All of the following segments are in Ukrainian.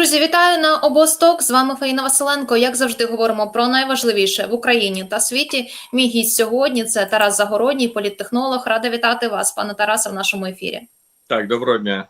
Друзі, вітаю на обосток. З вами Фаїна Василенко. Як завжди, говоримо про найважливіше в Україні та світі. Мій гість сьогодні це Тарас Загородній, політтехнолог. Рада вітати вас, пане Тарасе, в нашому ефірі. Так, доброго дня.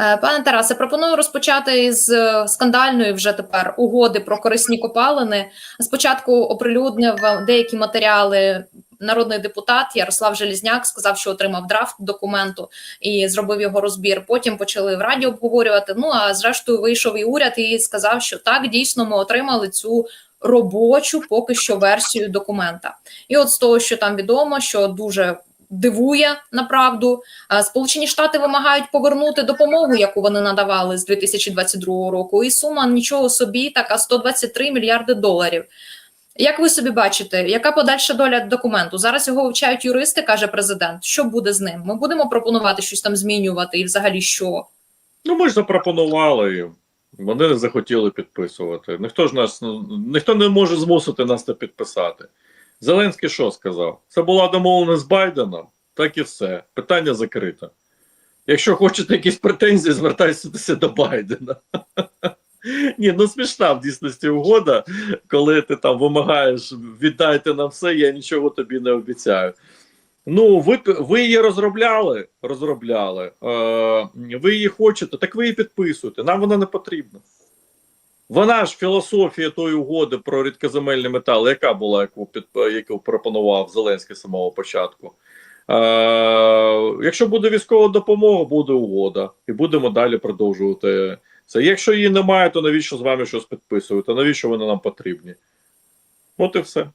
Е, Пане Тарасе, пропоную розпочати з е, скандальної вже тепер угоди про корисні копалини. Спочатку оприлюднив деякі матеріали народний депутат Ярослав Желізняк, сказав, що отримав драфт документу і зробив його розбір. Потім почали в радіо обговорювати. Ну а зрештою вийшов і уряд і сказав, що так дійсно ми отримали цю. Робочу поки що версію документа, і от з того, що там відомо, що дуже дивує направду. Сполучені Штати вимагають повернути допомогу, яку вони надавали з 2022 року. І сума нічого собі, така 123 мільярди доларів. Як ви собі бачите, яка подальша доля документу? Зараз його вивчають юристи, каже президент. Що буде з ним? Ми будемо пропонувати щось там змінювати, і взагалі що? Ну, ми ж запропонували. Вони не захотіли підписувати. Ніхто ж нас ніхто не може змусити нас це підписати. Зеленський що сказав? Це була домовленість з Байденом, так і все. Питання закрите. Якщо хочете якісь претензії, звертайтеся до Байдена. Ні, ну смішна в дійсності угода, коли ти там вимагаєш віддайте нам все, я нічого тобі не обіцяю. Ну, ви ви її розробляли, розробляли. Е, ви її хочете, так ви її підписуєте. Нам вона не потрібна. Вона ж філософія тої угоди про рідкоземельні метали, яка була, яку під яку пропонував Зеленський з самого початку. Е, якщо буде військова допомога, буде угода, і будемо далі продовжувати це. Якщо її немає, то навіщо з вами щось підписувати? Навіщо вони нам потрібні? От і все.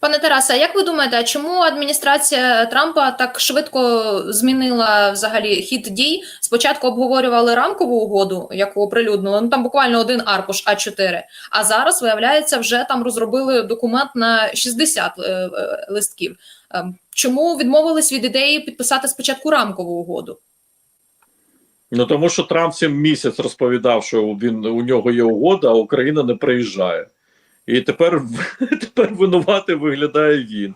Пане Тарасе, а як ви думаєте, чому адміністрація Трампа так швидко змінила взагалі хід дій? Спочатку обговорювали рамкову угоду, яку оприлюднили, ну там буквально один аркуш А4, а зараз, виявляється, вже там розробили документ на 60 е, е, листків. Е, чому відмовились від ідеї підписати спочатку рамкову угоду? Ну тому що Трамп сім місяць розповідав, що він у нього є угода, а Україна не приїжджає. І тепер тепер винувати виглядає він.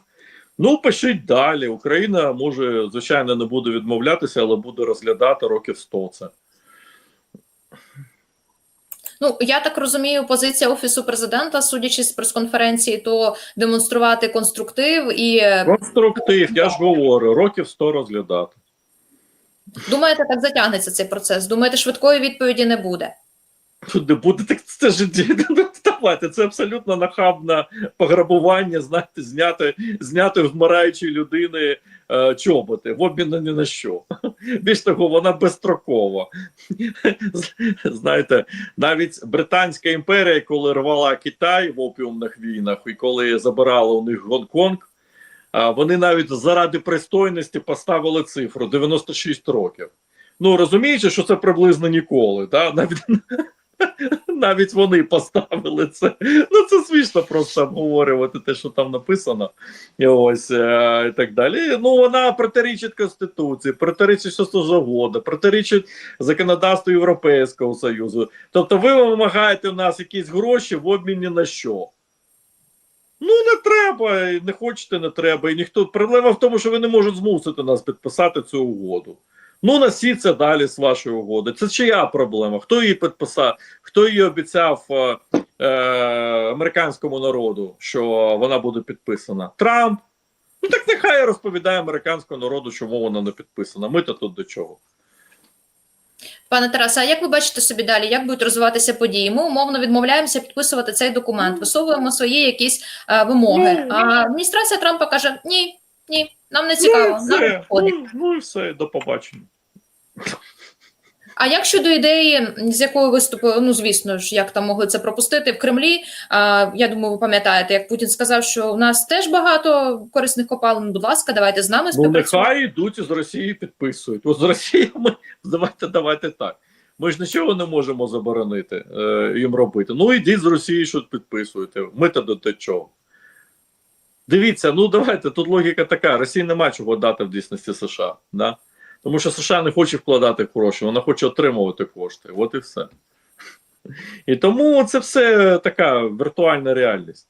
Ну, пишіть далі. Україна може, звичайно, не буде відмовлятися, але буде розглядати років 100 це. Ну, я так розумію, позиція офісу президента, судячи з прес-конференції, то демонструвати конструктив і конструктив. Я ж говорю, років 100 розглядати. Думаєте, так затягнеться цей процес? Думаєте, швидкої відповіді не буде? Не буде так це ж давайте. Це абсолютно нахабне пограбування, знаєте, зняти зняти вмираючої людини е, чоботи в обмін ні на що. Більш того, вона безстрокова. Знаєте, навіть Британська імперія, коли рвала Китай в опіумних війнах, і коли забирала у них Гонконг, вони навіть заради пристойності поставили цифру 96 років. Ну розумієте, що це приблизно ніколи, так? навіть навіть вони поставили це. Ну це смішно просто обговорювати те, що там написано, і ось е і так далі. Ну вона протирічить конституції, протирічить що завгодно, протирічить законодавству Європейського Союзу. Тобто, ви вимагаєте у нас якісь гроші в обміні на що? Ну, не треба, не хочете, не треба. І ніхто проблема в тому, що ви не можете змусити нас підписати цю угоду. Ну, носіться далі з вашої угоди. Це чия проблема? Хто її підписав? Хто її обіцяв е, е, американському народу, що вона буде підписана? Трамп. Ну так нехай розповідає американському народу, чому вона не підписана. Ми то тут до чого. Пане Тарасе, а як ви бачите собі далі, як будуть розвиватися події? Ми умовно відмовляємося підписувати цей документ, висовуємо свої якісь е, вимоги. А адміністрація Трампа каже: ні, ні, нам не цікаво. Нам все, ну, ну і все, до побачення. А як щодо ідеї, з якою виступили, ну звісно ж, як там могли це пропустити в Кремлі? А, Я думаю, ви пам'ятаєте, як Путін сказав, що у нас теж багато корисних копалин. Будь ласка, давайте з нами Ну, нехай йдуть з Росії підписують. От з Росії ми давайте, давайте так. Ми ж нічого не можемо заборонити е, їм робити. Ну йдіть з Росії, що підписуєте. Ми то до чого. Дивіться, ну давайте тут логіка така: Росії нема чого дати в дійсності США. Да? Тому що США не хоче вкладати гроші, вона хоче отримувати кошти. От і все. І тому це все така віртуальна реальність.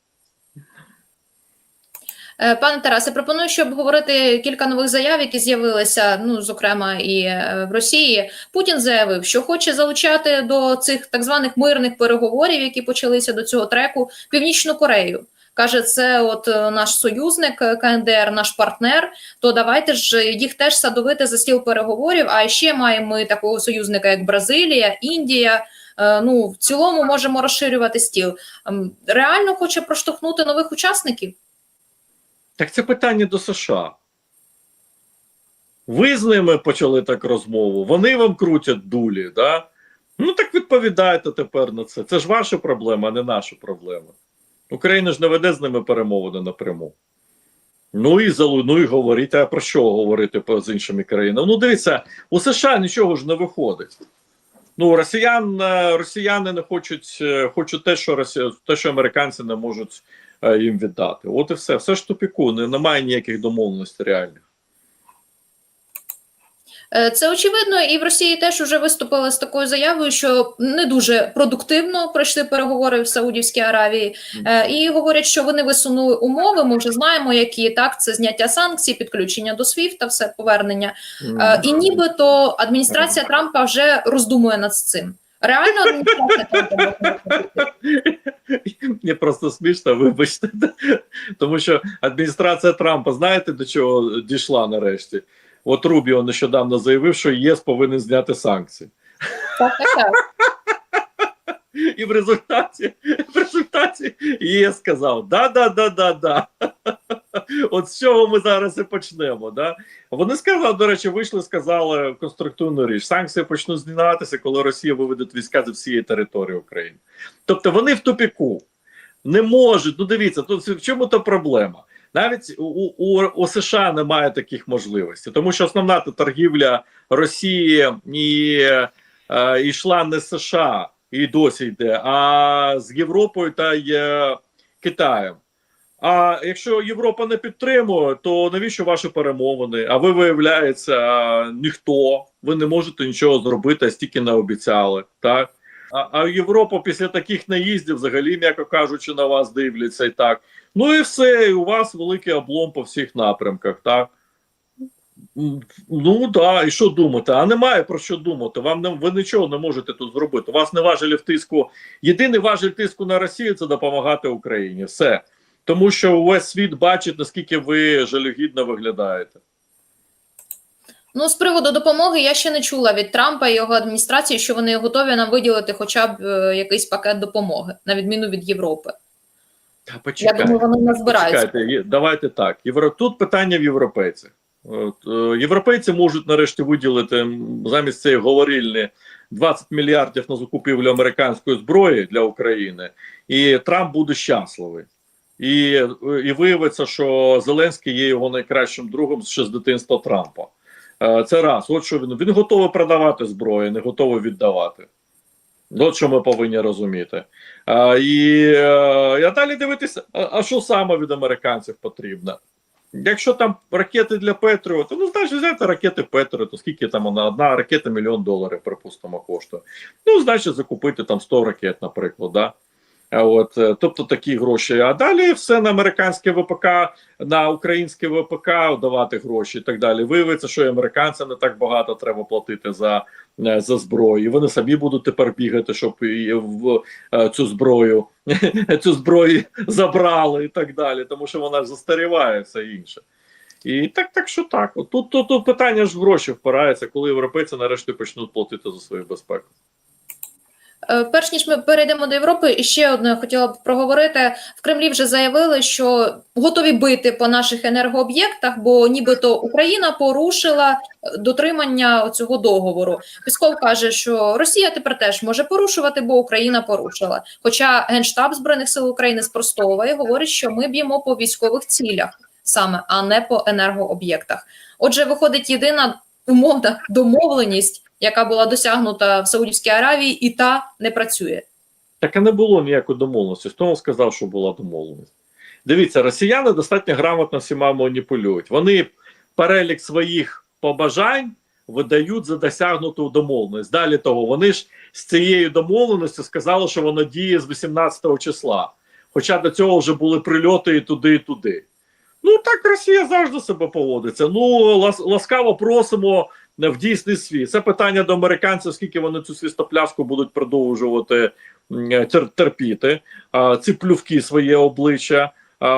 Е, Пане Тарасе, пропоную, щоб обговорити кілька нових заяв, які з'явилися, ну зокрема і е, в Росії. Путін заявив, що хоче залучати до цих так званих мирних переговорів, які почалися до цього треку, Північну Корею. Каже, це от е, наш союзник е, КНДР, наш партнер. То давайте ж їх теж садовити за стіл переговорів. А ще маємо ми такого союзника, як Бразилія, Індія. Е, Ну в цілому можемо розширювати стіл. Ем, Реально хоче проштовхнути нових учасників. Так це питання до США. Ви з ними почали так розмову, вони вам крутять дулі, да? Ну так відповідайте тепер на це. Це ж ваша проблема, а не наша проблема. Україна ж не веде з ними перемовини напряму. Ну і ну і говорити, а про що говорити з іншими країнами? Ну, дивіться, у США нічого ж не виходить. Ну, росіян, е, росіяни не хочуть, е, хочуть те, що Росія, те, що американці не можуть е, їм віддати. От і все. Все ж тупіку, немає ніяких домовленостей реальних. Е, Це очевидно, і в Росії теж вже виступили з такою заявою, що не дуже продуктивно пройшли переговори в Саудівській Аравії, Е, і говорять, що вони висунули умови. Ми вже знаємо, які так це зняття санкцій, підключення до SWIFT, все повернення. Е, І нібито адміністрація Трампа вже роздумує над цим. Реально адміністрація Трампа? Мені просто смішно, вибачте. Тому що адміністрація Трампа, знаєте, до чого дійшла нарешті? От Рубіо нещодавно заявив, що ЄС повинен зняти санкції. так, так, так. І в результаті, в результаті ЄС сказав: да, да, да, да, да. От з чого ми зараз і почнемо. Да? Вони сказали, до речі, вийшли, сказали конструктивну річ. Санкції почнуть зніматися, коли Росія виведе війська з всієї території України. Тобто вони в тупіку не можуть. Ну дивіться, тут в чому то проблема? Навіть у, у, у США немає таких можливостей, тому що основна торгівля Росії і е, йшла не США і досі йде, а з Європою та е, Китаєм. А якщо Європа не підтримує, то навіщо ваші перемовини? А ви виявляється ніхто, ви не можете нічого зробити, а стільки не обіцяли. Так? А, а Європа після таких наїздів, взагалі, м'яко кажучи, на вас дивляться і так. Ну і все, і у вас великий облом по всіх напрямках, так? Ну да, і що думати? А немає про що думати. Вам не ви нічого не можете тут зробити. У вас не важелі в тиску. Єдиний важель тиску на Росію це допомагати Україні. Все. Тому що увесь світ бачить, наскільки ви жалюгідно виглядаєте. Ну, з приводу допомоги я ще не чула від Трампа і його адміністрації, що вони готові нам виділити хоча б е, якийсь пакет допомоги, на відміну від Європи. Та Я думаю, вони не збираються. Почекайте, давайте так. Тут питання в європейцях. От, е, європейці можуть нарешті виділити замість цієї говорильні 20 мільярдів на закупівлю американської зброї для України, і Трамп буде щасливий. І, і виявиться, що Зеленський є його найкращим другом ще з дитинства Трампа. Е, Це раз. От що він він готовий продавати зброю, не готовий віддавати. От що ми повинні розуміти. А, і, е, а далі дивитися, а, що саме від американців потрібно. Якщо там ракети для Петріо, то ну значить взяти ракети Петріо, то скільки там вона одна ракета мільйон доларів, припустимо, коштує. Ну, значить, закупити там 100 ракет, наприклад. Да? А От, е, тобто такі гроші. А далі все на американське ВПК, на українське ВПК давати гроші і так далі. Виявиться, що і американцям не так багато треба платити за, е, за зброю. Вони самі будуть тепер бігати, щоб і в е, цю зброю цю зброю забрали і так далі, тому що вона ж застаріває все інше. І так, так що так. Тут, тут, тут питання ж гроші впирається, коли європейці нарешті почнуть платити за свою безпеку. Е, Перш ніж ми перейдемо до Європи, і ще одне хотіла б проговорити. В Кремлі вже заявили, що готові бити по наших енергооб'єктах, бо нібито Україна порушила е, дотримання цього договору. Пісков каже, що Росія тепер теж може порушувати, бо Україна порушила. Хоча Генштаб збройних сил України спростовує, говорить, що ми б'ємо по військових цілях саме, а не по енергооб'єктах. Отже, виходить єдина умовна домовленість яка була досягнута в Саудівській Аравії, і та не працює. Так і не було ніякої домовленості. Хто сказав, що була домовленість? Дивіться, росіяни достатньо грамотно всіма маніпулюють. Вони перелік своїх побажань видають за досягнуту домовленість. Далі того, вони ж з цією домовленістю сказали, що вона діє з 18 числа. Хоча до цього вже були прильоти і туди, і туди. Ну так Росія завжди себе поводиться. Ну лас, ласкаво просимо в дійсний світ. Це питання до американців, скільки вони цю свістопляску будуть продовжувати терпіти, ці плювки своє обличчя,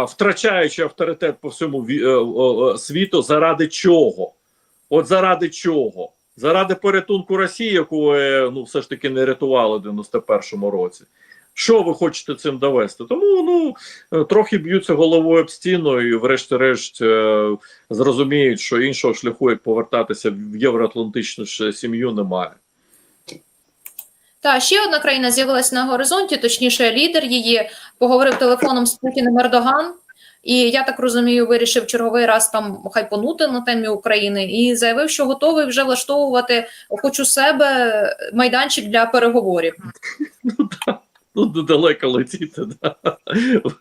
втрачаючи авторитет по всьому е, е, е, світу. Заради чого? От заради чого? Заради порятунку Росії, яку е, ну все ж таки не рятували в 91-му році. Що ви хочете цим довести? Тому ну е, трохи б'ються головою об стіну і, врешті-решт, е, зрозуміють, що іншого шляху, як повертатися в євроатлантичну сім'ю, немає. Та ще одна країна з'явилася на горизонті, точніше, лідер її поговорив телефоном з Путіним Ердоган. І я так розумію, вирішив черговий раз там хайпонути на темі України і заявив, що готовий вже влаштовувати хоч у себе майданчик для переговорів. Ну, далеко летіти, да.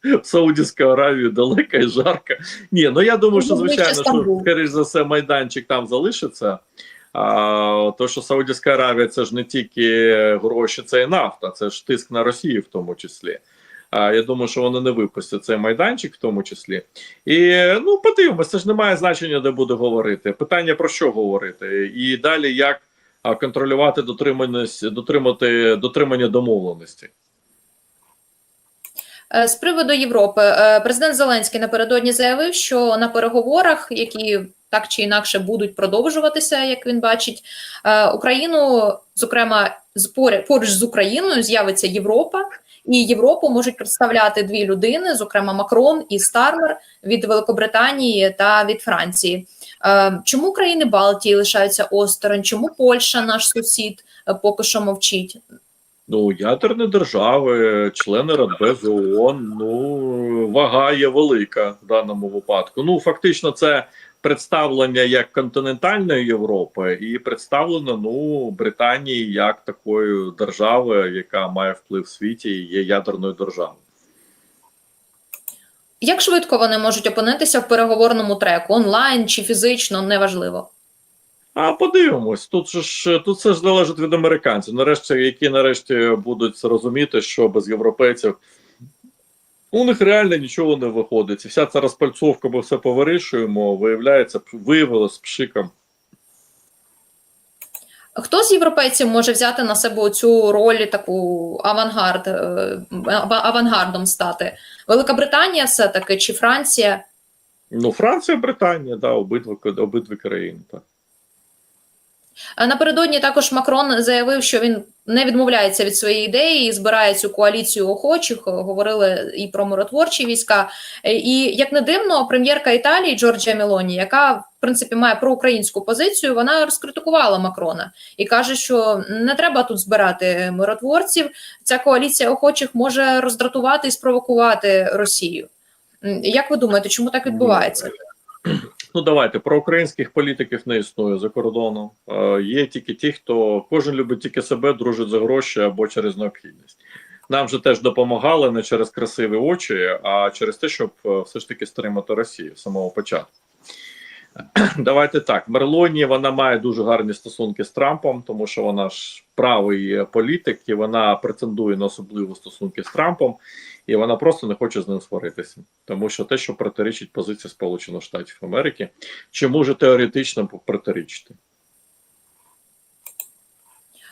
в Саудівську Аравію далеко і жарко. Ні, ну я думаю, що Ну, звичайно, що скоріш за все майданчик там залишиться. А, то, що Саудівська Аравія це ж не тільки гроші, це і нафта, це ж тиск на Росію в тому числі. А, я думаю, що вони не випустять цей майданчик в тому числі. І ну подивимося, це ж не має значення, де буде говорити. Питання про що говорити, і далі як контролювати дотриманість, дотримати дотримання домовленості. Е, З приводу Європи, е, президент Зеленський напередодні заявив, що на переговорах, які так чи інакше будуть продовжуватися, як він бачить, е, Україну, зокрема, поруч з Україною з'явиться Європа, і Європу можуть представляти дві людини, зокрема Макрон і Стармер від Великобританії та від Франції. Чому країни Балтії лишаються осторонь? Чому Польща, наш сусід, поки що мовчить? Ну, ядерні держави, члени Радбезу ООН, ну, вага є велика в даному випадку. Ну, фактично, це представлення як континентальної Європи і представлено ну, Британії як такої держави, яка має вплив в світі і є ядерною державою. Як швидко вони можуть опинитися в переговорному треку онлайн чи фізично, неважливо. А подивимось, тут же ж тут все ж залежить від американців. Нарешті, які нарешті будуть розуміти, що без європейців у них реально нічого не виходить. І вся ця розпальцовка, ми все повирішуємо, виявляється, виявилось пшиком. Хто з європейців може взяти на себе цю роль таку авангард, е, авангардом стати? Велика Британія все-таки чи Франція? Ну, Франція, Британія, да, обидва обидві країни. Так. Е, Напередодні також Макрон заявив, що він не відмовляється від своєї ідеї і збирає цю коаліцію охочих. Е, Говорили і про миротворчі війська. Е, І як не дивно, прем'єрка Італії Джорджія Мелоні, яка в принципі має проукраїнську позицію, вона розкритикувала Макрона і каже, що не треба тут збирати миротворців. Ця коаліція охочих може роздратувати і спровокувати Росію. Як ви думаєте, чому так відбувається? Ну, давайте про українських політиків не існує за кордоном. Е, є тільки ті, хто кожен любить тільки себе, дружить за гроші або через необхідність. Нам же теж допомагали не через красиві очі, а через те, щоб е, все ж таки стримати Росію з самого початку. Давайте так. Мерлоні вона має дуже гарні стосунки з Трампом, тому що вона ж правий політик, і вона претендує на особливі стосунки з Трампом, і вона просто не хоче з ним сваритися, тому що те, що протирічить позиція Сполучених Штатів Америки, чи може теоретично протирічити.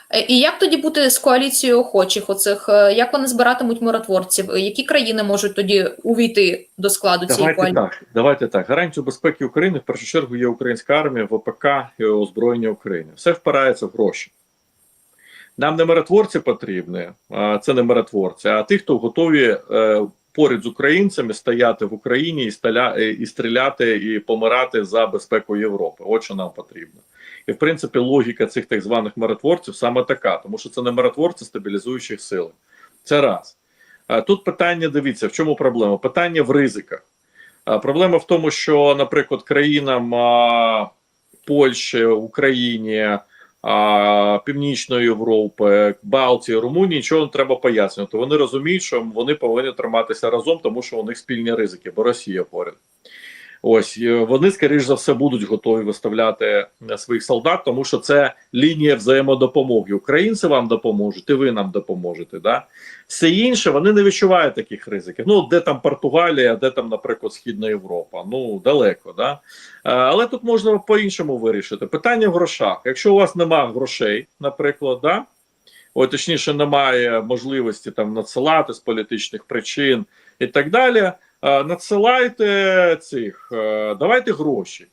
Е, І як тоді бути з коаліцією охочих? Оцих е, як вони збиратимуть миротворців? Е, Які країни можуть тоді увійти до складу цієї Давайте коаліції? так. Давайте так. Гарантію безпеки України в першу чергу є українська армія, ВПК і озброєння України. Все впирається в гроші. Нам не миротворці потрібні, а це не миротворці, а ті, хто готові поряд з українцями стояти в Україні і стріляти і помирати за безпеку Європи. От що нам потрібно. І в принципі логіка цих так званих миротворців саме така, тому що це не миротворці стабілізуючих сил. Це раз. Тут питання: дивіться, в чому проблема? Питання в ризиках. Проблема в тому, що, наприклад, країнам Польщі, Україні, Північної Європи, Балтії, Румунії нічого не треба пояснювати. Вони розуміють, що вони повинні триматися разом, тому що у них спільні ризики, бо Росія поряд. Ось е, вони, скоріш за все, будуть готові виставляти е, своїх солдат, тому що це лінія взаємодопомоги. Українці вам допоможуть, і ви нам допоможете. Да? Все інше вони не відчувають таких ризиків. Ну, де там Португалія, де там, наприклад, Східна Європа. Ну далеко, да. Е, Але тут можна по-іншому вирішити. Питання в грошах. Якщо у вас немає грошей, наприклад, да. Ой, точніше, немає можливості там надсилати з політичних причин і так далі. Е, Надсилайте цих, е, давайте гроші.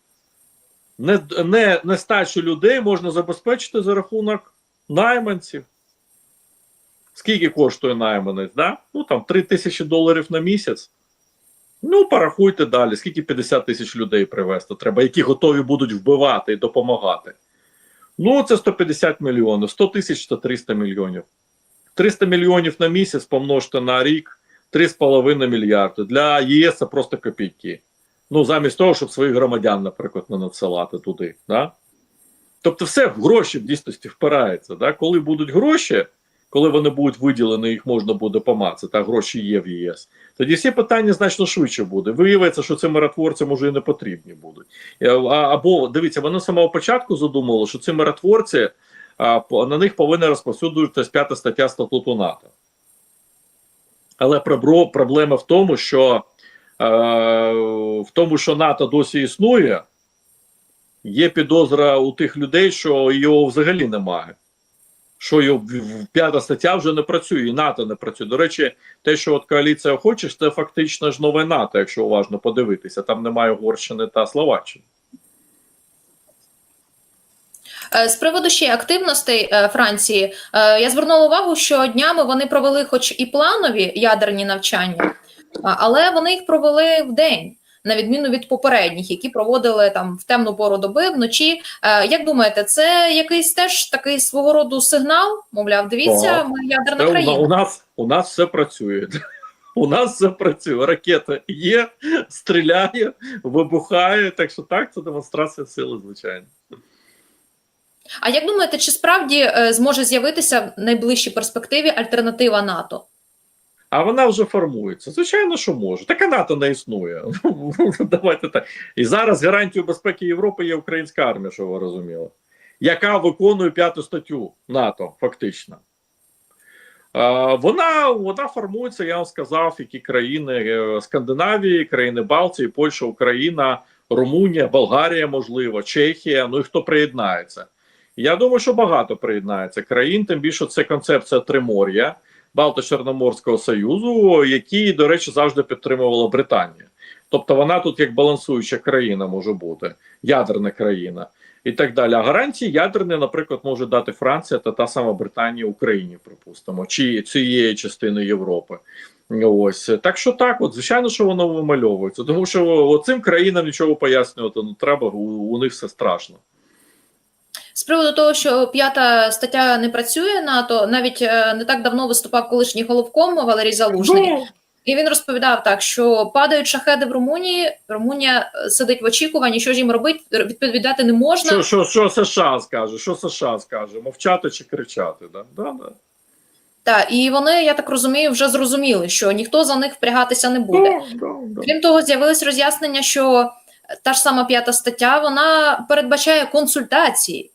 Не, не, нестачу людей можна забезпечити за рахунок найманців. Скільки коштує найманець? Да? Ну там 3 тисячі доларів на місяць. Ну, порахуйте далі, скільки 50 тисяч людей привезти треба, які готові будуть вбивати і допомагати. Ну, це 150 мільйонів, 100 тисяч це 300 мільйонів. 300 мільйонів на місяць помножте на рік 3,5 мільярди. Для ЄС це просто копійки. Ну, замість того, щоб своїх громадян, наприклад, не надсилати туди. Да? Тобто, все в гроші в дійсності впирається. Да? Коли будуть гроші, коли вони будуть виділені, їх можна буде помацати, та гроші є в ЄС. Тоді всі питання значно швидше буде. Виявиться, що цим миротворцям уже і не потрібні будуть. Або дивіться, вони самого початку задумали, що ці миротворці а, на них повинна розповсюджуватися п'ята стаття статуту НАТО. Але проблема в тому, що е, в тому, що НАТО досі існує, є підозра у тих людей, що його взагалі немає. Що його п'ята стаття вже не працює, і НАТО не працює. До речі, те, що от коаліція хоче, це фактично ж нове НАТО, якщо уважно подивитися. Там немає Угорщини та Словаччини. Е, З приводу ще активностей е, Франції, е, я звернула увагу, що днями вони провели, хоч і планові ядерні навчання, але вони їх провели в день, на відміну від попередніх, які проводили там в темну пору доби вночі. Як думаєте, це якийсь теж такий свого роду сигнал? Мовляв, дивіться, ми ядерна Це країна. у нас у нас все працює. У нас все працює. Ракета є, стріляє, вибухає. Так що так, це демонстрація сили, звичайно. А як думаєте, чи справді е, зможе з'явитися в найближчій перспективі альтернатива НАТО? А вона вже формується. Звичайно, що може. Така НАТО не існує. Давайте так. І зараз гарантією безпеки Європи є українська армія, що ви розуміли, яка виконує п'яту статтю НАТО, фактично. Вона, вона формується, я вам сказав, які країни е, Скандинавії, країни Балтії, Польща, Україна, Румунія, Болгарія, можливо, Чехія. Ну і хто приєднається? Я думаю, що багато приєднається країн, тим більше це концепція Тримор'я. Балто-Чорноморського Союзу, які, до речі, завжди підтримувала Британія. Тобто вона тут як балансуюча країна може бути, ядерна країна і так далі. А гарантії ядерні, наприклад, може дати Франція та та сама Британія Україні, припустимо, чи цієї частини Європи. Ось так що так, от звичайно, що воно вимальовується, тому що цим країнам нічого пояснювати не треба, у, у них все страшно. З приводу того, що п'ята стаття не працює НАТО, навіть е, не так давно виступав колишній головком Валерій Залужний, Ну, і він розповідав так, що падають шахеди в Румунії. Румунія е, сидить в очікуванні, що ж їм робити, відповідати не можна. що, що, що США скаже? Що США скаже? Мовчати чи кричати? Да? Да, да. Та і вони, я так розумію, вже зрозуміли, що ніхто за них впрягатися не буде. Да, да, да. Крім того, з'явилось роз'яснення, що та ж сама п'ята стаття вона передбачає консультації.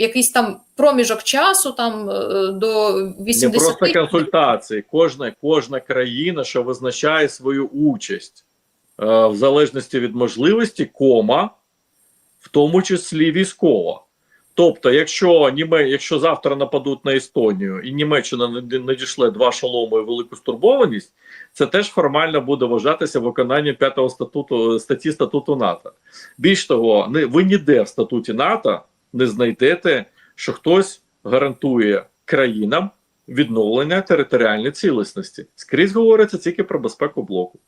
Якийсь там проміжок часу, там е, до Не просто консультації. Кожна, кожна країна, що визначає свою участь е, в залежності від можливості, кома, в тому числі військова. Тобто, якщо Німе, якщо завтра нападуть на Естонію і Німеччина наді- надішле два шоломи і велику стурбованість, це теж формально буде вважатися виконанням п'ятого статуту статті статуту НАТО. Більш того, ви ніде в статуті НАТО не знайдете, що хтось гарантує країнам відновлення територіальної цілісності. Скрізь говориться тільки про безпеку блоку.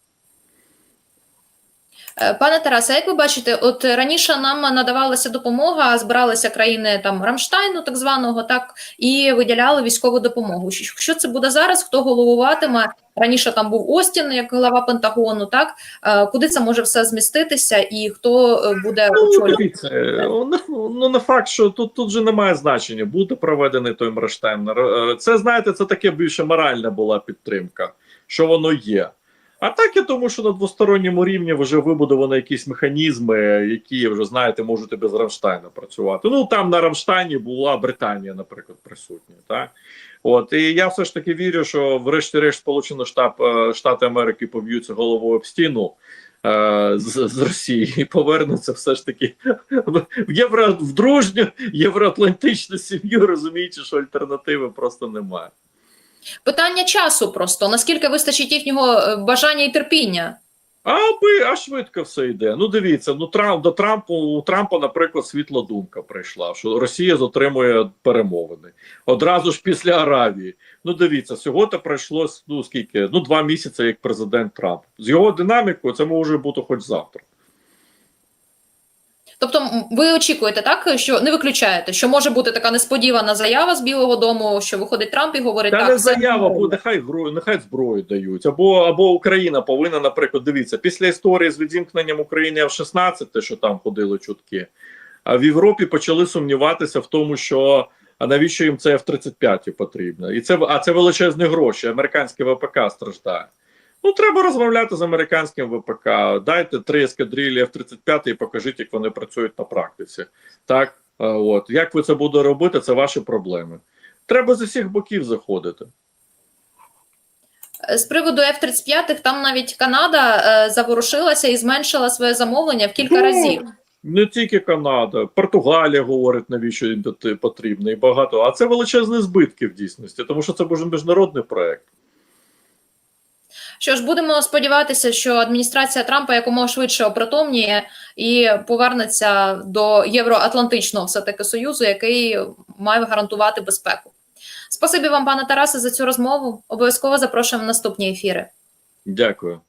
Е, Пане Тарасе, як ви бачите, от раніше нам надавалася допомога, збиралися країни там Рамштайну, так званого, так і виділяли військову допомогу. Що це буде зараз? Хто головуватиме? Раніше там був Остін як глава Пентагону. Так Е, куди це може все зміститися, і хто е, буде Ну, очолювати? ну, ну не факт, що тут, тут же немає значення, буде проведений той Мраштайн. Це знаєте, це таке більше моральна була підтримка, що воно є. А так я думаю, що на двосторонньому рівні вже вибудовані якісь механізми, які вже знаєте, можуть без Рамштайна працювати. Ну там на Рамштайні була Британія, наприклад, присутня. Так от і я все ж таки вірю, що врешті-решт Сполучені е, Штати Америки поб'ються головою об стіну. е, З, з Росії і повернуться все ж таки в євро в дружню євроатлантичну сім'ю, розуміючи, що альтернативи просто немає. Питання часу просто наскільки вистачить їхнього е, бажання і терпіння. А би, а швидко все йде. Ну дивіться, ну Трамп до Трампу у Трампа, наприклад, світла думка прийшла, що Росія затримує перемовини одразу ж після Аравії. Ну дивіться, всього то пройшло ну скільки? Ну два місяці як президент Трамп. З його динамікою це може бути хоч завтра. Тобто, ви очікуєте, так що не виключаєте, що може бути така несподівана заява з Білого Дому, що виходить Трамп і говорить Та так. не все заява, бо нехай гро- нехай зброю дають. Або або Україна повинна, наприклад, дивіться, після історії з відімкненням України F-16, те, що там ходили чутки, а в Європі почали сумніватися в тому, що а навіщо їм це F-35 потрібно? І це а це величезні гроші. Американське ВПК страждає. Ну, треба розмовляти з американським ВПК. Дайте три ескадрилі F-35 і покажіть, як вони працюють на практиці. Так, Е, от як ви це будете робити, це ваші проблеми. Треба з усіх боків заходити. З приводу F-35 там навіть Канада е, заворушилася і зменшила своє замовлення в кілька Ну, разів. Не тільки Канада, Португалія говорить, навіщо їм це потрібно, і багато. А це величезні збитки в дійсності, тому що це буде міжнародний проект. Що ж, будемо сподіватися, що адміністрація Трампа якомога швидше опритомніє і повернеться до євроатлантичного все таки союзу, який має гарантувати безпеку. Спасибі вам, пане Тарасе, за цю розмову. Обов'язково запрошуємо в наступні ефіри. Дякую.